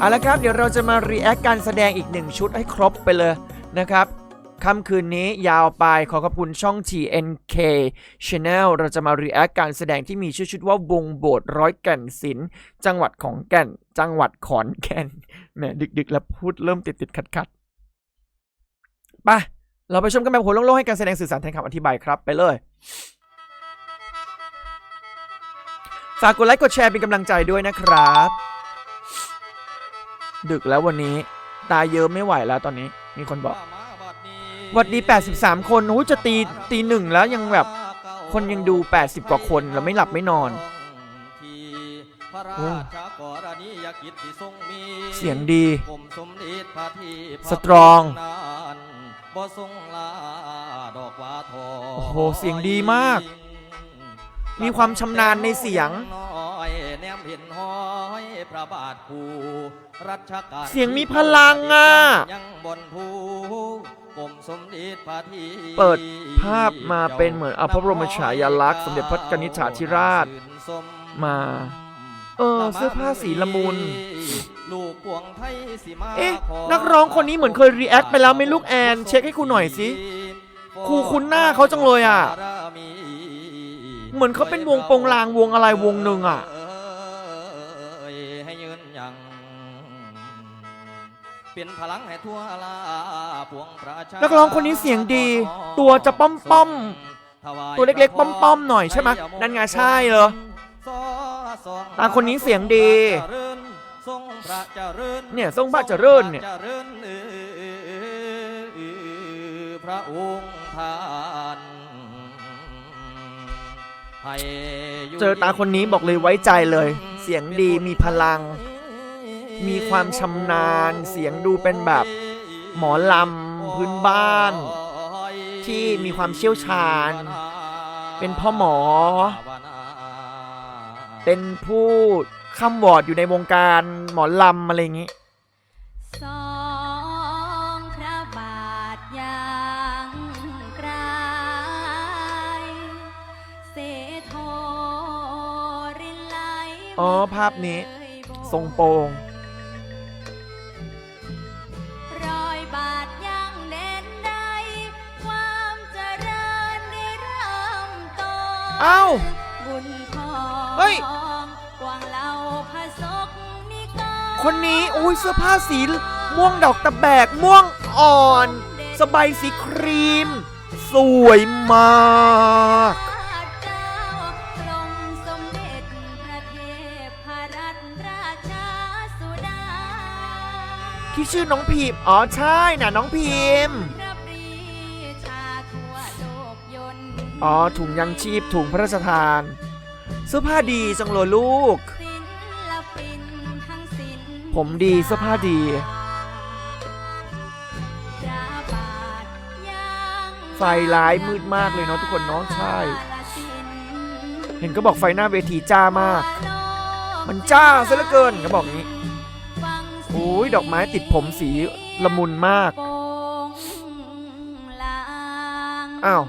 เอาละครับเดี๋ยวเราจะมารีแอคการแสดงอีกหนึ่งชุดให้ครบไปเลยนะครับค่ำคืนนี้ยาวไปขอขอบคุณช่อง TNK Channel เราจะมารีแอคการแสดงที่มีชื่อชุดว่าวงโบสร้อยแก่นศิลป์จังหวัดของแก่น จังหวัดขอนแก่นแหมดึกๆ แล้วพูดเริ่มติดติดขัดขัดไปเราไปชมกันแบบหัวโล่งๆให้การแสดงสื่อสารแทนคำอธิบายครับไปเลยฝากกดไลค์กดแชร์เป็นกำลังใจด้วยนะครับ ดึกแล้ววันนี้ ตาเยอะไม่ไหวแล้วตอนนี้ มีคนบอกหวัดดี 83 คนโอ้ยจะตีตีหนึ่งแล้วยังแบบ คนยังดู 80 กว่าคนแล้วไม่หลับไม่นอนโอ้เสียงดี สตรองโอ้โห เสียงดีมาก มีความชำนาญในเสียง เสียงมีพลังอะเปิดภาพมาเป็นเหมือนอภพบรมฉายาลักษณ์สมเด็จพระกนิษฐาธิราชมา เออเสื้อผ้าสีละมุนเอ๊ะนักร้องคนนี้เหมือนเคยรีแอคไปแล้วไหม่ลูกแอน เช็คให้ครูหน่อยสิครูคุ้นหน้าเขาจังเลยอะ เหมือนเขาเป็นวงโปงลางวงอะไรวงหนึ่งอะ เป็นพลังให้ทั่วลาปวงประชานักร้องคนนี้เสียงดี ตัวจะป้อมป้อมๆตัวเล็กๆ ป้อมป้อมๆหน่อยใช่ไหมนั่นไงใช่เหรอตาคนนี้เสียงดีทรงพระเจริญเนี่ยทรงพระเจริญเนี่ยทรงพระจริญเออพระองค์ท่านให้ยู่เจอตาคนนี้บอกเลยไว้ใจเลย เสียงดีมีพลัง มีความชำนาญเสียงดูเป็นแบบหมอลำพื้นบ้าน ที่มีความเชี่ยวชาญ เป็นพ่อหมอ เป็นผู้ข้ามวอร์ดอยู่ในวงการหมอลำอะไรอย่างงี้สองพระบาทยางไกลเสโทรินไหลอ๋อภาพนี้ ทรงโปร่ง เอ้าบุญทองเฮ้ยกวางเหล่าพระศกนิกรคนนี้อุ้ยเสื้อผ้าสีม่วงดอกตะแบกม่วงอ่อน สบายสีครีม สวยมากเจ้ากรมสมเด็จพระเทพรัตนราชสุดาที่ชื่อน้องพิมพ์อ๋อใช่น่ะน้องพิมพ์ อ๋อถุงยังชีพถุงพระราชทานเสื้อผ้าดีจังเลยลูกศิลปินทั้งศิลป์ผมดีเสื้อผ้าดีพระบาทยังไฟร้ายมืดมากเลยเนาะทุกคนเนาะใช่ เห็นก็บอกไฟหน้าเวทีจ้ามาก มันจ้าซะเหลือเกินก็บอกงี้โอ้ยดอกไม้ติดผมสีละมุนมากโปงลางอ้าว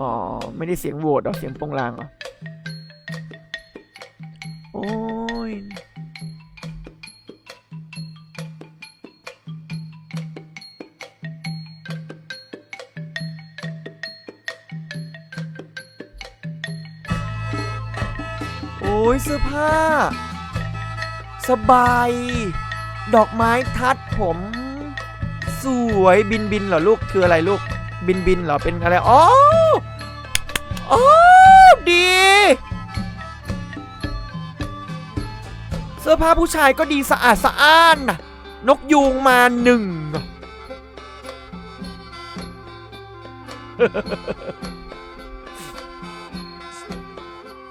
อ๋อ ไม่ได้เสียงโหวตหรอ เสียงโปงลางเหรอ โอ้ย โอ้ย เสื้อผ้า สบาย ดอกไม้ทัดผม สวยบินบินเหรอลูก คืออะไรลูก บินบินเหรอ เป็นอะไร อ๋อ อผ้าผู้ชายก็ดีสะอาดสะอ้านนะนกยูงมาหนึ่ง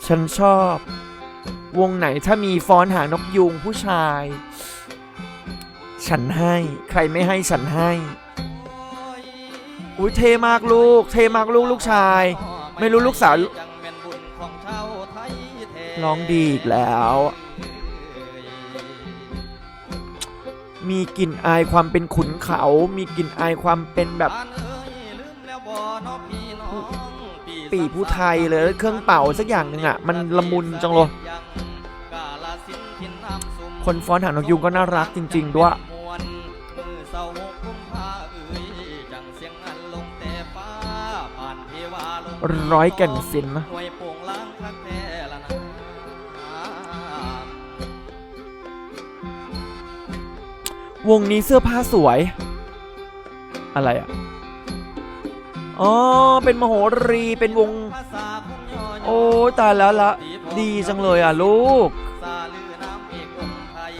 ฉันชอบ วงไหนถ้ามีฟอนหางนกยูงผู้ชาย ฉันให้ใครไม่ให้ฉันให้อุ้ยเทมากลูก เทมากลูกลูกชาย ไม่รู้ลูกสาวร้องดีอีกแล้ว มีกลิ่นอายความเป็นขุนเขา มีกลิ่นอายความเป็นแบบปีผู้ไทยเลยเครื่องเป่าสักอย่างหนึ่งอะ มันละมุนจังเลยคนฟ้อนหางนกยูงก็น่ารักจริง ๆ ด้วยร้อยแก่นศิลป์นะ วงนี้เสื้อผ้าสวย อะไรอะ อ๋อ เป็นมโหรี เป็นวงภาษาคนย่อๆโอ้ยตายแล้วละ ดีจังเลยอะลูกสาลือน้ำเอกองค์ไทย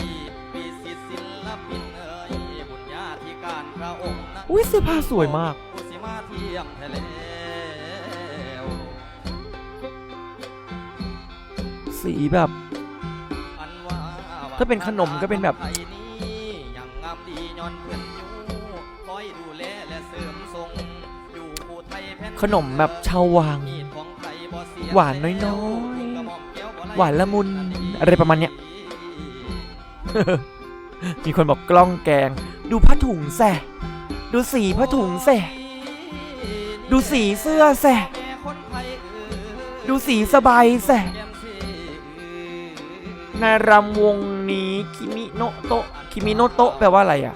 ปีศิษย์ศิลปินเอ่ยบุญญาธิการพระองค์นั้นอุ๊ยเสื้อผ้าสวยมากผู้สิมาเทียมแท้แล้วสีแบบอันว่าถ้าเป็นขนมก็เป็นแบบ ย้อนเพื่อนอยู่คอยดูแลและเสริมทรงอยู่ผู้ไทยแผ่นขนมแบบชาววัง มีดของไทยบ่เสียหวานน้อยๆแล้วกระหม่อมแก้วบ่ไหวานละมุนอะไรประมาณเนี้ย มีคนบอกกล้องแกง ดูผ้าถุงแสดูสีผ้าถุงแสดูสีเสื้อแสดูสีสบายแสในรำวง นี้คิมิโนโตะคิมิโนโตะแปลว่าอะไรอะ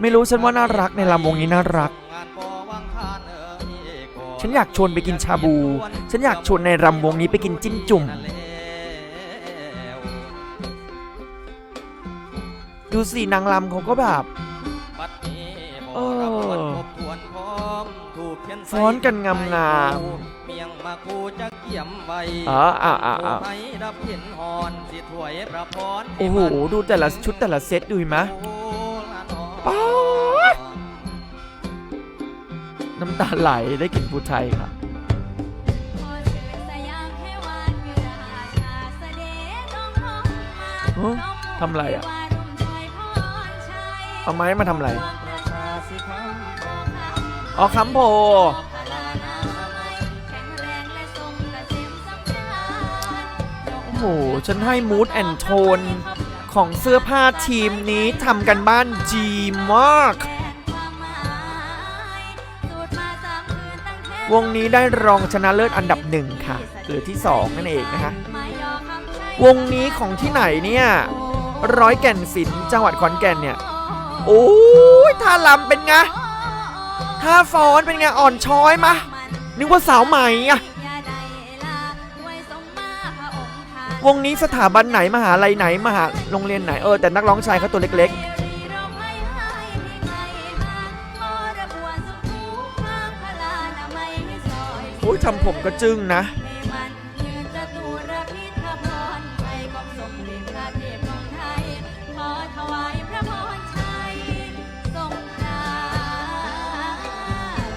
ไม่รู้ฉันว่าน่ารักในรำวงนี้น่ารัก ฉันอยากชวนไปกินชาบู ฉันอยากชวนในรำวงนี้ไปกินจิ้มจุ่ม ดูสินางรำเขาก็แบบเออฟ้อนกันงามเมียงมาคูจะเกี่ยม ไว้อ๋ออ่าอ่าอ่าผู้ให้รับเห็นหอนสิถวยพระพรโอ้โหดูแต่ละชุดแต่ละเซตดูเห็นไหมป๊าดน้ำตาไหลได้กลิ่นผู้ไทยค่ะขอเชิญสยามให้หวานเยืออาชาเสด็จน้องน้องมาเอ้อทำอะไรอะว่ารุ่มช่วยพรชัยเอาไม้มาทำอะไรประชาสิครับอ๋อคำโพ หฉันให้มูดแอนโทนของเสื้อผ้าทีมนี้ทำกันบ้านจีมาก วงนี้ได้รองชนะเลิศอันดับหนึ่งค่ะ หรือที่สองนั่นเองนะคะวงนี้ของที่ไหนเนี่ยร้อยแก่นศิลป์จังหวัดขอนแก่นเนี่ย โอ้ยท่าลำเป็นไงท่าฟ้อนเป็นไงอ่อนช้อยมะนึกว่าสาวใหม่อะ วงนี้สถาบันไหนมหาลัยไหนมหาโรงเรียนไหนเออแต่นักร้องชายเขาตัวเล็กๆโอ้ยทำผมก็จึ้งนะ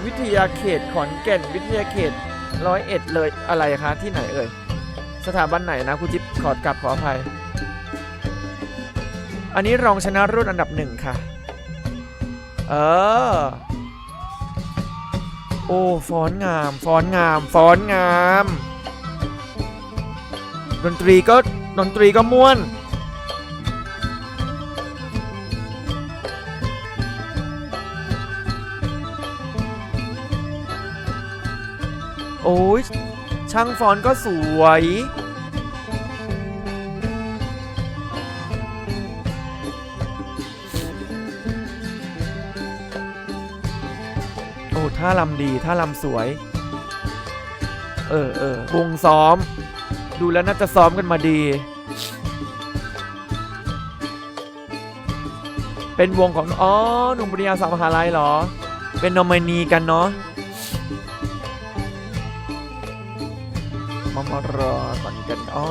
วิทยาเขตขอนแก่นวิทยาเขตร้อยเอ็ดเลยอะไรคะที่ไหนเอ่ย สถาบันไหนนะคุณจิ๊บขอดกลับขออภัย อันนี้รองชนะรุ่นอันดับหนึ่งค่ะ เออ โอ้ฟ้อนงามฟ้อนงามฟ้อนงาม ดนตรีก็ดนตรีก็ม่วน ช่างฟอนก็สวย โอ้ท่าลำดีท่าลำสวย เออเออวงซ้อม ดูแล้วน่าจะซ้อมกันมาดี เป็นวงของ อ๋อ หนุ่มปริญญาสาวมหาลัยเหรอ เป็นนอมินีกันเนาะ มามารอก่อนกันอ๋อ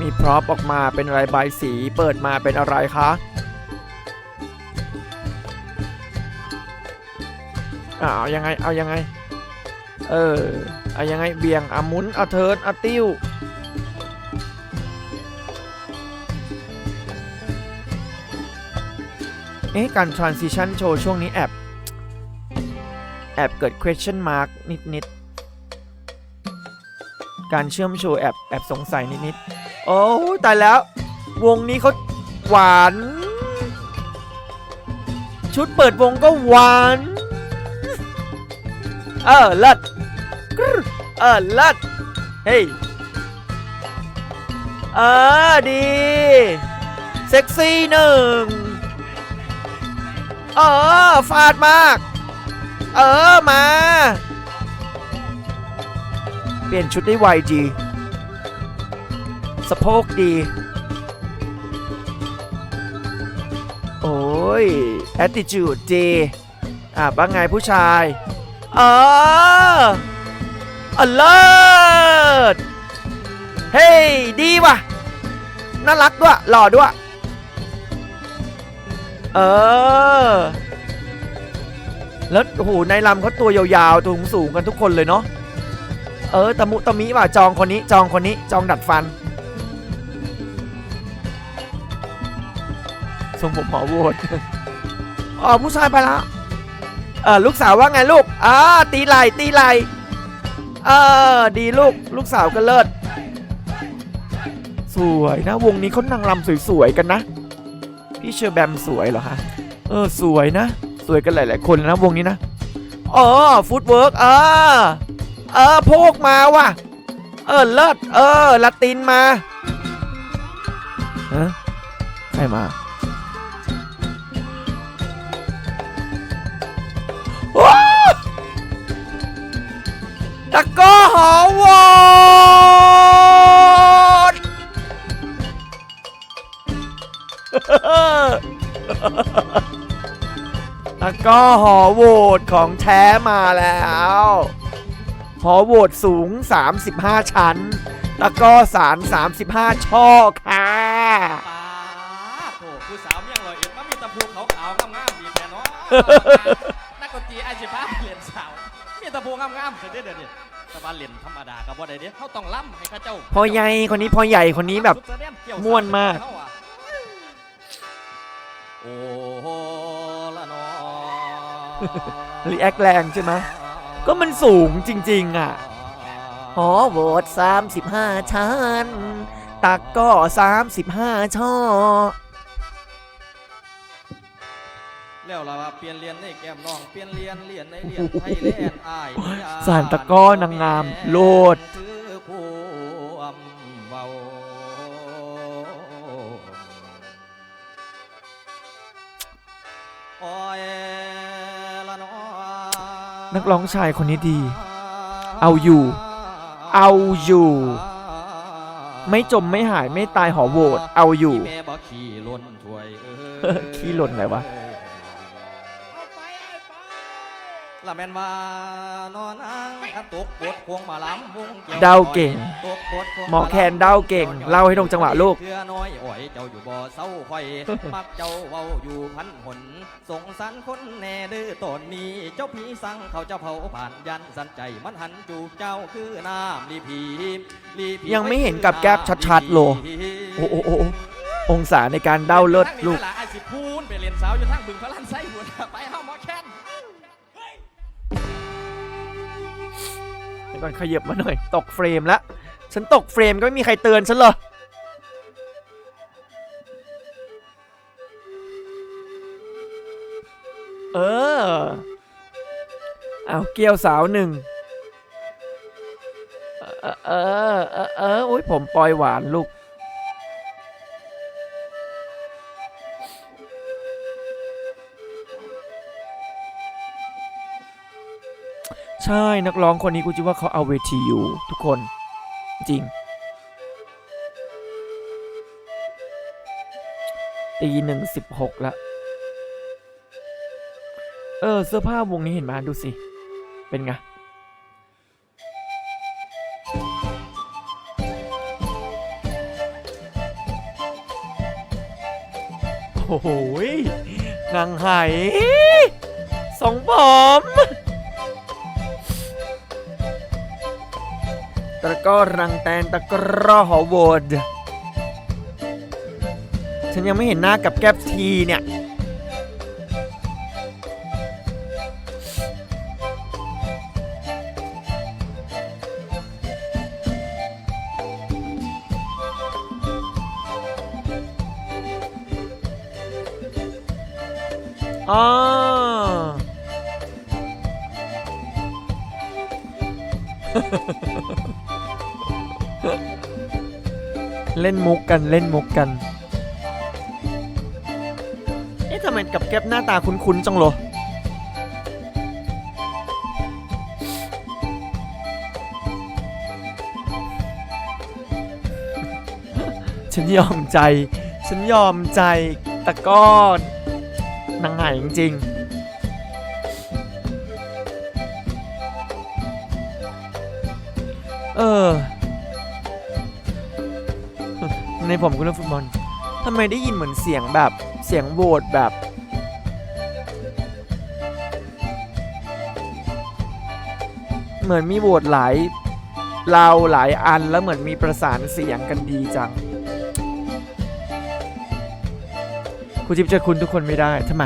มีพร็อพออกมาเป็นอะไรใบสีเปิดมาเป็นอะไรคะอ่าเอายังไงเอายังไง เออเอายังไงเบี่ยงอามุนอาเทิร์นอาติ้ว เอ๊ะการ transition โชว์ช่วงนี้แอบแอบเกิด question mark นิดนิดๆการเชื่อมโชว์แอบแอบสงสัยนิดนิดๆโอ้ยตายแล้ว วงนี้เขาหวาน ชุดเปิดวงก็หวาน เออเลิศกรึ๊ดเออเลิศเฮ้ยเออดี เซ็กซี่หนึ่ง เออ ฟาดมาก เออ มา เปลี่ยนชุดได้ไวดีสะโพกดี โอ้ย attitude ดี อะบ้างไงผู้ชาย เออเออเลิศเฮ้ย ดีว่ะ น่ารักด้วย หล่อด้วย เออ แล้วโอ้โหในลำเขาตัวยาวๆ ตัวสูงๆกันทุกคนเลยเนาะ เออตะมุตะมิว่ะจองคนนี้ จองคนนี้ จองดัดฟัน ทรงผมหมอโหวตอ๋อผู้ชายไปละเออลูกสาวว่าไงลูกอ่าตีไหลตีไหลเออดีลูก ลูกสาวก็เลิศ สวยนะ วงนี้เขานางรำสวยๆกันนะ พี่เชอร์แบมสวยเหรอคะเออสวยนะ สวยกันหลาย ๆ คนนะวงนี้นะอ๋อฟุตเวิร์กเออเออโพกมาว่ะ เออเลิศเออละตินมาฮะใครมาว้าวตะก้หอวอ แล้วก็หอโหวตของแท้มาแล้ว หอโหวตสูง 35 ชั้น แล้วก็สาร 35 ช่อค่ะป้าโถผู้สาวเมียงลอยเอ็ดมามีตะพูขาวๆงามๆดีแท้เนาะนักดนตรีไอซิพ้าเหรียญสาว มีตะพูงามๆเสร็จเด้อเดี๋ยวนี้แต่ว่าเหรียญธรรมดากับว่าได้เด้เขาต้องล่ำให้เข้าเจ้าพอใหญ่คนนี้พอใหญ่คนนี้แบบ ม่วนมากโรีแอคแรงใช่ไหมก็มันสูงจริง ๆ อะ หอโหวต35 ชั้น ตักก็ 35 ช่อ แล้วเราว่าเปลี่ยนเรียนในแก้มน้องเปลี่ยนเรียนเรียนในเรียนไทยแลนด์อ้ายสารตะกร้อนางงามโลดคือคู่ นักร้องชายคนนี้ดี เอาอยู่ เอาอยู่ ไม่จมไม่หายไม่ตายหอโหวตเอาอยู่แม่บอกขี่ล้นถวยเออขี้หล่นไหนวะ ละแม่นว่านอนอังอันตกบทควงมาล้ำวงกี่ยวเดาเก่ง ตกบทควงหมอแคนเดาเก่ง เล่าให้ตรงจังหวะลูก เพื่อน้อยอ่อยเจ้าอยู่บ่เศร้าคอย มักเจ้าเว้าอยู่พันหน สงสารคนแน่ดื้อตนนี้เจ้าผีสั่งเขาเจ้าเผาผ่านยันสันใจมันหันจูบเจ้าคือน้ำลีผีลีผียังไม่เห็นกับแก๊บชัดๆโล โอ้โอ้โอ้โอ้องศาในการเดาเลิศลูกไอ้สิพูนไปเรียนสาวอยู่ทางบึงพระลันไส้หัวไปเฮาหม ดี๋ยวก่อนขยับมาหน่อย ตกเฟรมแล้วฉันตกเฟรมก็ไม่มีใครเตือนฉันเลยเออ เอาเกี้ยวสาวหนึ่งเออเออ เออ เออ โอ้ยผมปล่อยหวานลูก ใช่นักร้องคนนี้กูคิดว่าเขาเอาเวทีอยู่ ทุกคนจริงตีหนึ่งสิบหกละเออ เสื้อผ้าวงนี้เห็นไหมาดูสิ เป็นไง โอ้โหยนางไหสองผม ตะก้อรังแตนตะกร้อหอโวดฉันยังไม่เห็นหน้ากับแก๊บทีเนี่ย อ๋อ เล่นมุกกันเล่นมุกกัน เอ๊ะทำไมกับแก๊บหน้าตาคุ้นๆจังเลยฉันยอมใจ ฉันยอมใจ แต่ก็นางหายจริงๆ ในผมก็เล่นฟุตบอลทำไมได้ยินเหมือนเสียงแบบเสียงโหวตแบบ เหมือนมีโหวตหลายเราหลายอันแล้วเหมือนมีประสานเสียงกันดีจังคุณจิ๊บเจอคุณทุกคนไม่ได้ทำไม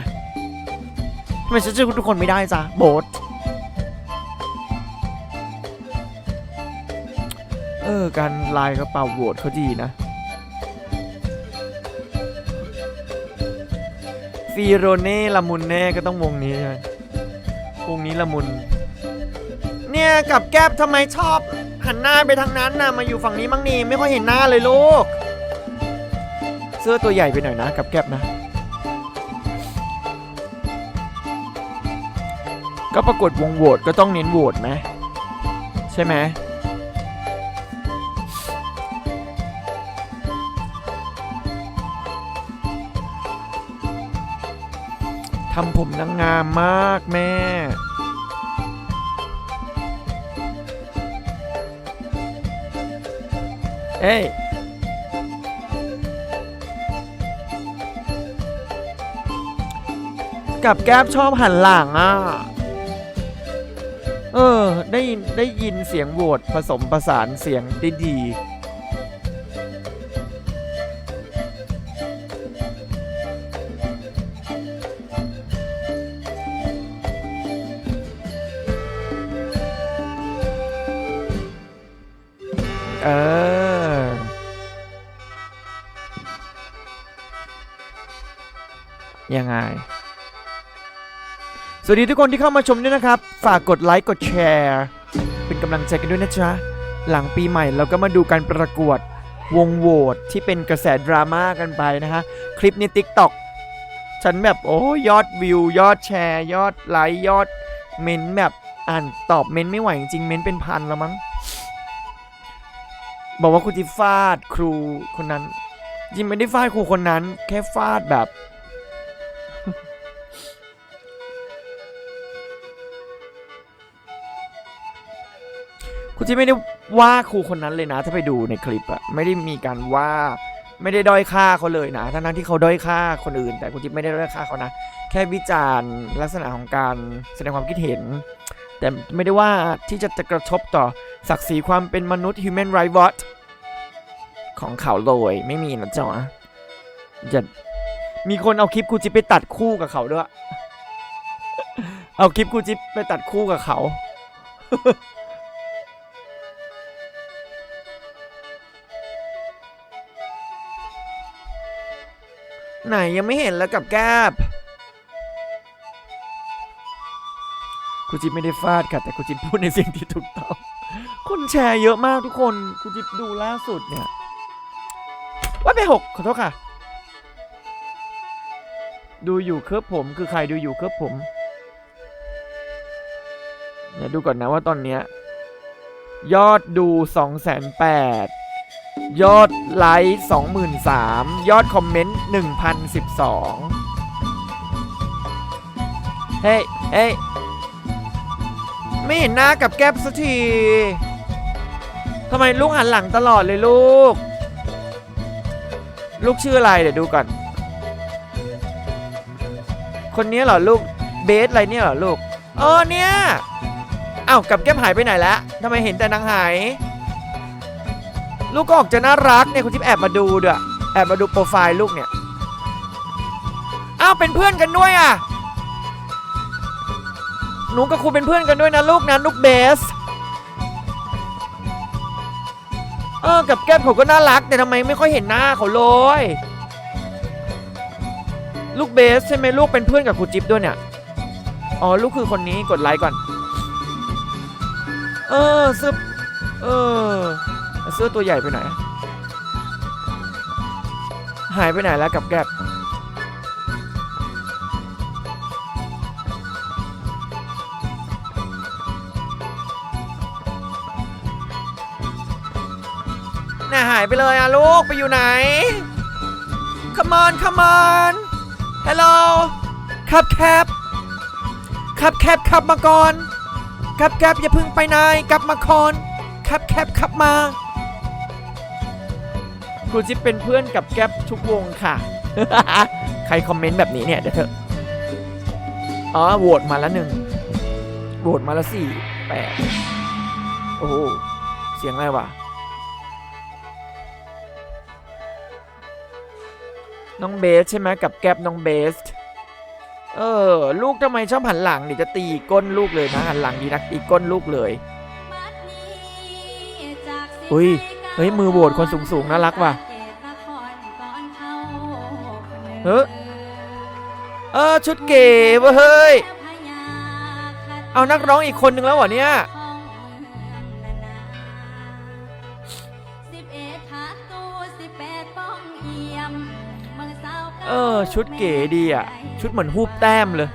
ทำไมฉันเจอคุณทุกคนไม่ได้จ๊ะโบทเออการไลน์กระเป๋าโหวตเขาดีนะ ฟีโรเน่ละมุนแน่ก็ต้องวงนี้ใช่ไหมวงนี้ละมุน เนี่ยกับแก๊บทำไมชอบหันหน้าไปทางนั้นน่ะมาอยู่ฝั่งนี้มั่งนี่ไม่ค่อยเห็นหน้าเลยลูก เสื้อตัวใหญ่ไปหน่อยนะกับแก๊บนะ ก็ปรากฏวงโหวตก็ต้องเน้นโหวตไหมใช่ไหมำผมนางงามมากแม่ เอ้ยกับแก้บชอบหันหลังอะ เออ ได้ได้ยินเสียงโหวตผสมประสานเสียงได้ดี ยังไง สวัสดีทุกคนที่เข้ามาชมด้วยนะครับ ฝากกดไลค์กดแชร์ เป็นกำลังใจกันด้วยนะจ๊ะ หลังปีใหม่เราก็มาดูการประกวดวงโหวตที่เป็นกระแสดราม่ากันไปนะฮะ คลิปใน TikTok ฉันแบบโอ้ยอดวิวยอดแชร์ ยอดไลค์ยอดเมนแบบอ่านตอบเมนไม่ไหวจริงเมนเป็นพันแล้วมั้งบอกว่าคุณจิฟาดครูคนนั้น จริงไม่ได้ฟาดครูคนนั้น แค่ฟาดแบบ คุณจิไม่ได้ว่าครูคนนั้นเลยนะ ถ้าไปดูในคลิปอะไม่ได้มีการว่าไม่ได้ด้อยค่าเขาเลยนะ ทั้งๆที่เขาด้อยค่าคนอื่น แต่คุณจิไม่ได้ด้อยค่าเขานะ แค่วิจารณ์ลักษณะของการแสดงความคิดเห็น แต่ไม่ได้ว่าที่จะจะกระทบต่อศักดิ์ศรีความเป็นมนุษย์ human right watch ของเขาเลยไม่มีนะจ๊ะจะมีคนเอาคลิปครูจิ๊บไปตัดคู่กับเขาด้วย เอาคลิปครูจิ๊บไปตัดคู่กับเขา ไหนยังไม่เห็นแล้วกับแก้บครูจิ๊บไม่ได้ฟาดค่ะแต่ครูจิ๊บพูดในสิ่งที่ถูกต้อง คนแชร์เยอะมากทุกคนครูจิ๊บดูล่าสุดเนี่ยว่าไปหกขอโทษค่ะ ดูอยู่ครับผมคือใครดูอยู่ครับผมเดี๋ยวดูก่อนนะว่าตอนเนี้ยยอดดู2 0 0 0 0 0 ยอดไลค์23,000 ยอดคอมเมนต์1,012 เฮ้ยเฮ้ยไม่เห็นหน้ากับแก๊บสักทีทำไมลูกหันหลังตลอดเลยลูก ลูกชื่ออะไรเดี๋ยวดูก่อน คนนี้เหรอลูก เบสอะไรเนี่ยเหรอลูก เออเนี่ย เอ้ากับแก้มหายไปไหนแล้วทำไมเห็นแต่นางหาย ลูกก็ออกจะน่ารักเนี่ยคุณทิพย์แอบมาดูด้วยแอบมาดูโปรไฟล์ลูกเนี่ยอ้าวเป็นเพื่อนกันด้วยอะหนูกับครูเป็นเพื่อนกันด้วยนะลูกนะลูกเบสเออกับแก้มเขาก็น่ารักแต่ทำไมไม่ค่อยเห็นหน้าเขาเลยลูกเบสใช่ไหมลูกเป็นเพื่อนกับครูจิ๊บด้วยเนี่ยอ๋อลูกคือคนนี้กดไลค์ก่อน เออเสื้อเออ เสื้อตัวใหญ่ไปไหน หายไปไหนแล้วกับแกบน่าหายไปเลยอะลูกไปอยู่ไหน Come on Come on Hello ครับแคบครับแคบขับมาก่อนครับแคบอย่าเพึ่งไปไหนกลับมาคอนครับแคบขับมา ครูจิ๊บเป็นเพื่อนกับแก๊ปทุกวงค่ะ ใครคอมเมนต์แบบนี้เนี่ยเดี๋ยวเถอะอ๋อโหวตมาแล้วหนึ่งโหวตมาแล้วสี่แปดโอ้โหเสียงอะไรวะน้องเบสใช่ไหมกับแก๊ปน้องเบสเออ ลูกทำไมชอบหันหลังเดี๋ยวจะตีก้นลูกเลยนะหันหลังดีนักตีก้นลูกเลย อุ้ย เฮ้ยมือโหวตคนสูงๆน่ารักว่ะเฮ้ยเออชุดเก๋เว้ยเฮ้ย เอานักร้องอีกคนนึงแล้วเหรอเนี่ยเออชุดเก๋ดีอะ ชุดเหมือนฮูบแต้มเลย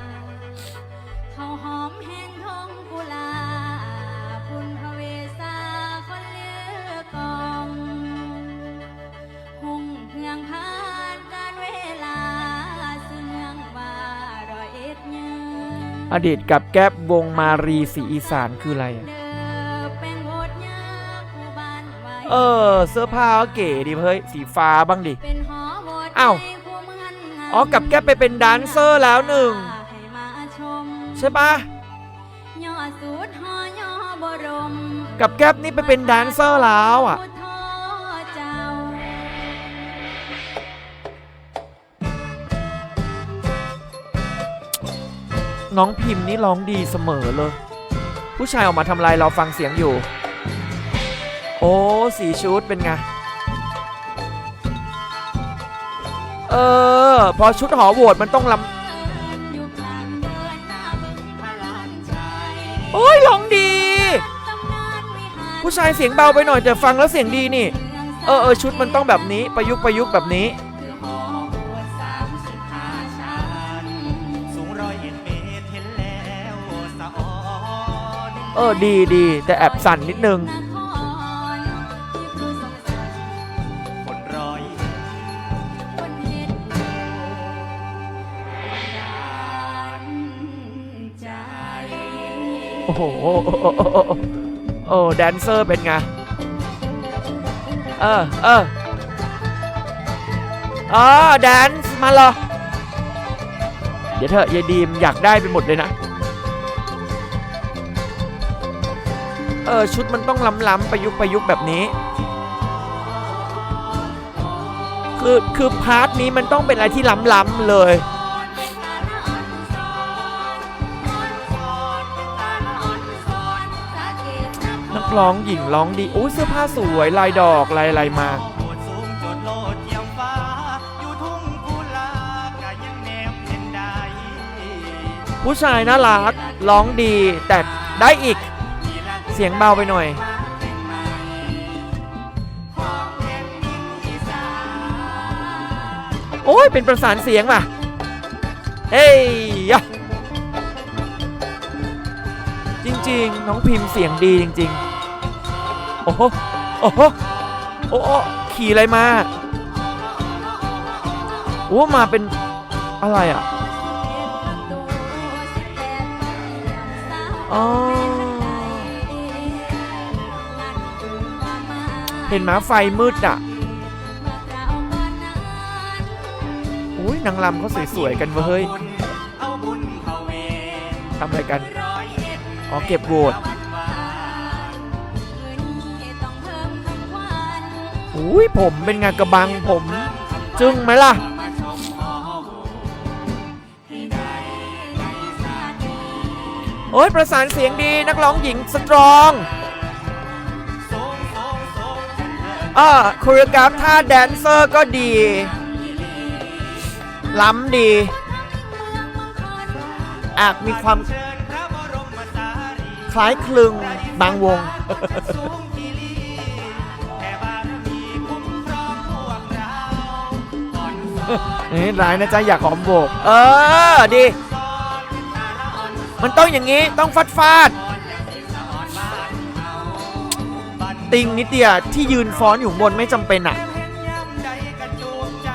อดีตกับแก๊บวงมารีสีอีสานคืออะไร เออ เสื้อผ้าก็เก๋ดีเฮ้ย สีฟ้าบ้างดิเอ้าวอ๋อ กับแก๊บไปเป็นแดนเซอร์แล้วหนึ่ง ใช่ปะกับแก๊บนี่ไปเป็นแดนเซอร์แล้วอะ น้องพิมพ์นี่ร้องดีเสมอเลย ผู้ชายออกมาทำลายเราฟังเสียงอยู่ โอ้สีชุดเป็นไง เออ พอชุดหอโหวตมันต้องลำโอ้ยร้องดี ผู้ชายเสียงเบาไปหน่อยแต่ฟังแล้วเสียงดีนี่ เออเออชุดมันต้องแบบนี้ประยุกต์ประยุกต์แบบนี้ เออดีดีแต่แอบสั่นนิดนึงนครที่ผู้ทรงศักดิ์คนร้อยคนเฮ็ดดานใจโอ้โหโอ้โอ้โอ้โอ้โอ้โอ้แดนเซอร์เป็นไง เออเอออ๋อแดนซ์มาเหรอ เดี๋ยวเถอะยายดีมอยากได้ไปหมดเลยนะ เออชุดมันต้องล้ำๆประยุกต์ประยุกต์แบบนี้ คือคือพาร์ทนี้มันต้องเป็นอะไรที่ล้ำๆเลยนักร้องหญิงร้องดีโอ้เสื้อผ้าสวยลายดอกลายอะไรมายมาผู้ชายน่ารักร้องดีแต่ได้อีก เสียงเบาไปหน่อย โอ้ย เป็นประสานเสียงว่ะ เฮ้ยยะจริง ๆ น้องพิมพ์เสียงดีจริง ๆ โอ้โห โอ้โห โอ้โหขี่อะไรมา โอ้ มาเป็นอะไรอะ อ๋อ ห็นหมไฟมืดอะอุ้ยนางลำเขาสวยๆกันเว้ยทำอะไรกันร้อยเอ็ดอ๋อเก็บโหวตอุ้ยผมเป็นไงกระบังผม จึ้งไหมล่ะโอ้ยประสานเสียงดีนักร้องหญิงสตรอง เลิศอ่าโคเรียกราฟท่าแดนเซอร์ก็ดี ล้ำดีอาจมีความเชิญพระบรมสารีคล้ายคลึงบางวงสูงอีหลีแค่บารมีคุ้มครองพวกเราก่อนสอนเอ้ยร้ายนะจ๊ะอยากหอมโบก เออ ดีสอนมาละอ่อนมันต้องอย่างนี้ ต้องฟาดฟาด ติงนิดเดียวที่ยืนฟ้อนอยู่ข้างบนไม่จำเป็นอะเห็นยามใดกระจูบใจ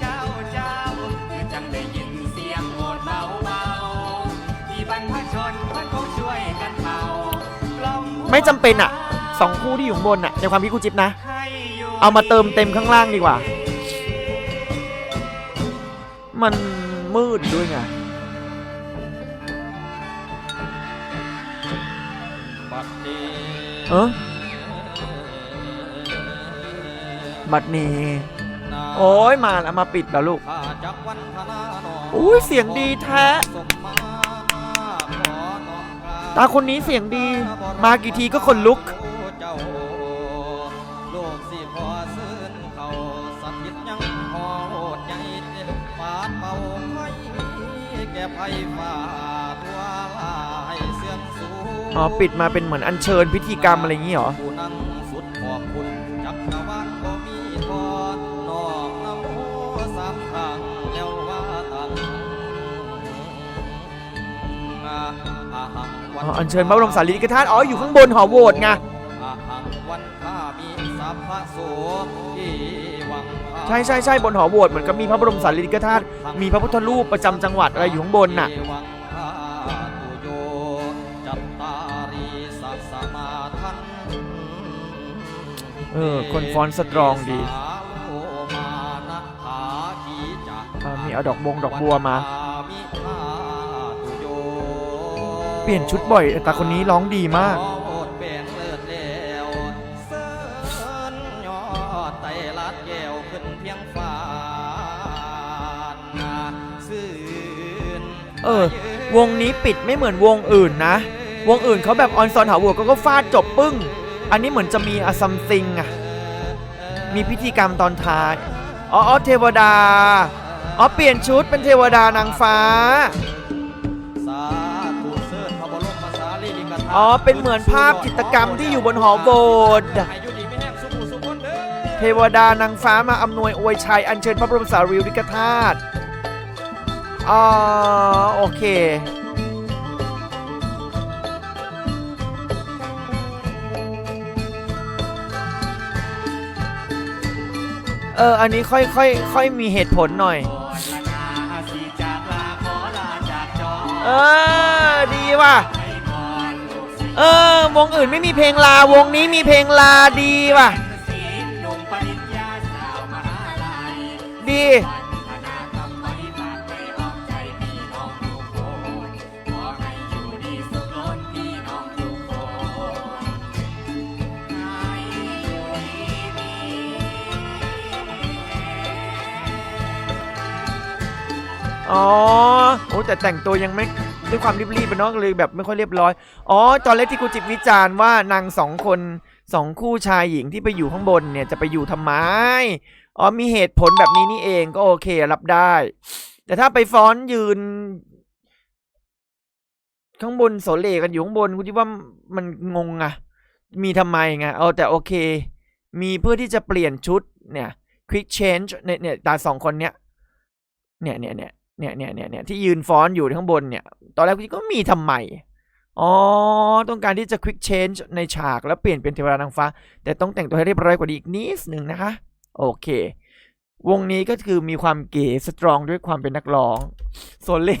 เจ้าเจ้าคือจังได้ยินเสียงโหดเบาเบาๆที่บรรพชนมันคงช่วยกันเป่ากล่อมไม่จำเป็นอะสองคู่ที่อยู่ข้างบนอะในความคิดกูจิ๊บนะให้ยู่เอามาเติมเต็มข้างล่างดีกว่า มันมืดด้วยไงบัดนี้เออ บัดนี้ โอ้ยมาแล้วมาปิดแล้วลูกข้าจักวันธนาหนออุ้ยเสียงดีแท้สมมาขอน้อมกราบตาคนนี้เสียงดี มากี่ทีก็คนลุกเจ้าโลกสิพอซื่นเขาสัตว์ยิดยังพอโหดใหญ่ปาดเป่าไฟแก่ไฟฟ้าตัวลายเสื่อมสูงอ๋อปิดมาเป็นเหมือนอัญเชิญพิธีกรรมอะไรอย่างงี้เหรอ อ๋ออัญเชิญพระบรมสารีริกธาตุอ๋ออยู่ข้างบนหอโหวตไงอาหังวันข้ามีสัพพะโสที่หวังพาใช่ใช่ใช่บนหอโหวตเหมือนกับมีพระบรมสารีริกธาตุมีพระพุทธรูปประจำจังหวัดอะไรอยู่ข้างบนน่ะ เอวังคาตุโยจัตตารีสัสสมาทันเออคนฟ้อนสตรองดีอ่ามีเอาดอกบงดอกบัวมาเปลี่ยนชุดบ่อยแต่ตาคนนี้ร้องดีมาก เออ วงนี้ปิดไม่เหมือนวงอื่นนะ วงอื่นเขาแบบออนซอนหาวัวก็ก็ฟาดจบปึ้ง อันนี้เหมือนจะมีอะซัมติงอะมีพิธีกรรมตอนท้ายอออ๋อเทวดา อ๋อเปลี่ยนชุดเป็นเทวดานางฟ้า อ๋อ เป็นเหมือนภาพจิตรกรรมที่อยู่บนหอโบสถ์เทวดานางฟ้ามาอำนวยอวยชัยอัญเชิญพระบรมสารีริกธาตุอ๋อโอเคเออ อันนี้ค่อยค่อยค่อยมีเหตุผลหน่อย เออ ดีว่ะ เออ วงอื่นไม่มีเพลงลาวงนี้มีเพลงลาดีว่ะ ดี อ๋อแต่แต่งตัวยังไม่ ด้วยความรีบๆไปเนาะเลยแบบไม่ค่อยเรียบร้อย อ๋อ ตอนแรกที่กูจิบวิจารณ์ว่านางสองคนสองคู่ชายหญิงที่ไปอยู่ข้างบนเนี่ยจะไปอยู่ทำไม อ๋อมีเหตุผลแบบนี้นี่เองก็โอเครับได้ แต่ถ้าไปฟ้อนยืน ข้างบนโสเลกันอยู่ข้างบนกูคิดว่ามันงงอะมีทำไมไงเอาแต่โอเค มีเพื่อที่จะเปลี่ยนชุดเนี่ย quick change เนี่ยเนี่ยตาสองคนเนี้ยเนี่ยเนี่ยเนี่ย เนี่ยเนี่ยเนี่ยเนี่ยที่ยืนฟ้อนอยู่ข้างบนเนี่ย ตอนแรกก็มีทำไม อ๋อ ต้องการที่จะ quick change ในฉากแล้วเปลี่ยนเป็นเทวดานางฟ้า แต่ต้องแต่งตัวให้เรียบร้อยกว่านี้อีกนิดหนึ่งนะคะ โอเค วงนี้ก็คือมีความเก๋สตรองด้วยความเป็นนักร้อง โซเล่